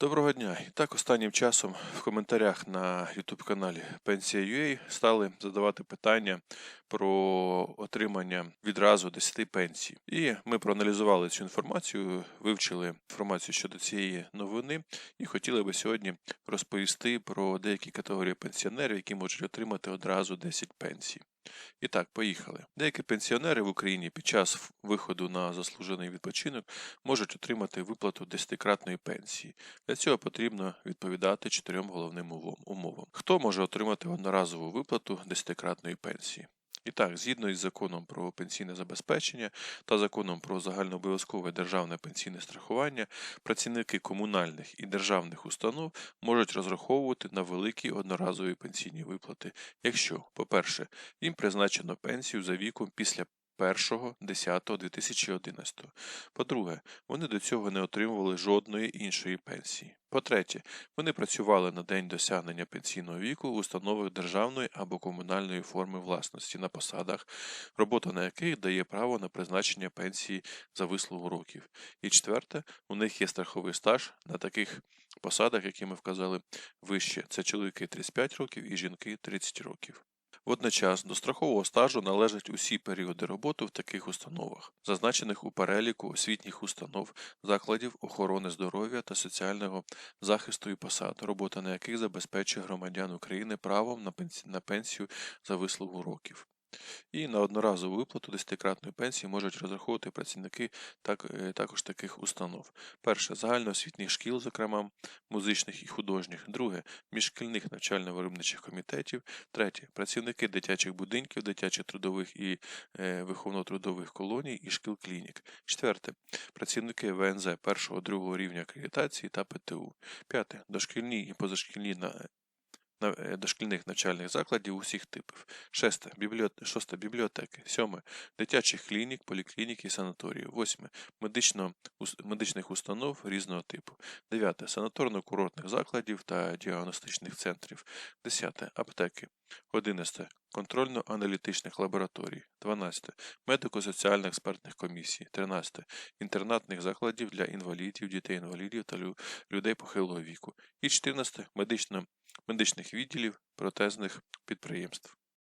Доброго дня. І так, останнім часом в коментарях на YouTube каналі Пенсія.ua стали задавати питання про отримання відразу 10 пенсій. І ми проаналізували цю інформацію, вивчили інформацію щодо цієї новини і хотіли би сьогодні розповісти про деякі категорії пенсіонерів, які можуть отримати одразу 10 пенсій. І так, поїхали. Деякі пенсіонери в Україні під час виходу на заслужений відпочинок можуть отримати виплату 10-кратної пенсії. Для цього потрібно відповідати чотирьом головним умовам. Хто може отримати одноразову виплату 10-кратної пенсії? І так, згідно із законом про пенсійне забезпечення та законом про загальнообов'язкове державне пенсійне страхування, працівники комунальних і державних установ можуть розраховувати на великі одноразові пенсійні виплати, якщо, по-перше, їм призначено пенсію за віком після 1.10.2011. По-друге, вони до цього не отримували жодної іншої пенсії. По-третє, вони працювали на день досягнення пенсійного віку в установах державної або комунальної форми власності на посадах, робота на яких дає право на призначення пенсії за вислугу років. І четверте, у них є страховий стаж на таких посадах, які ми вказали вище. Це чоловіки 35 років і жінки 30 років. Водночас до страхового стажу належать усі періоди роботи в таких установах, зазначених у переліку освітніх установ, закладів охорони здоров'я та соціального захисту і посад, робота на яких забезпечує громадян України правом на пенсію за вислугу років. І на одноразову виплату 10-кратної пенсії можуть розраховувати працівники так, е, також таких установ. Перше загальноосвітніх шкіл, зокрема музичних і художніх. Друге міжшкільних навчально-виробничих комітетів. Третє працівники дитячих будинків, дитячих трудових і е, виховно-трудових колоній і шкіл клінік. Четверте працівники ВНЗ першого другого рівня акредитації та ПТУ. П'яте дошкільні і позашкільні дошкільних навчальних закладів усіх типів. Шесте бібліот... Шосте бібліотеки. Сьоме дитячих клінік, поліклінік і санаторіїв. Восьме медично... медичних установ різного типу. Дев'яте санаторно-курортних закладів та діагностичних центрів. Десяте аптеки. Одинадцяте контрольно-аналітичних лабораторій. 12. Медико-соціальних експертних комісій. 13. Інтернатних закладів для інвалідів, дітей-інвалідів та людей похилого віку. І 14. Медично медичних відділів протезних підприємств.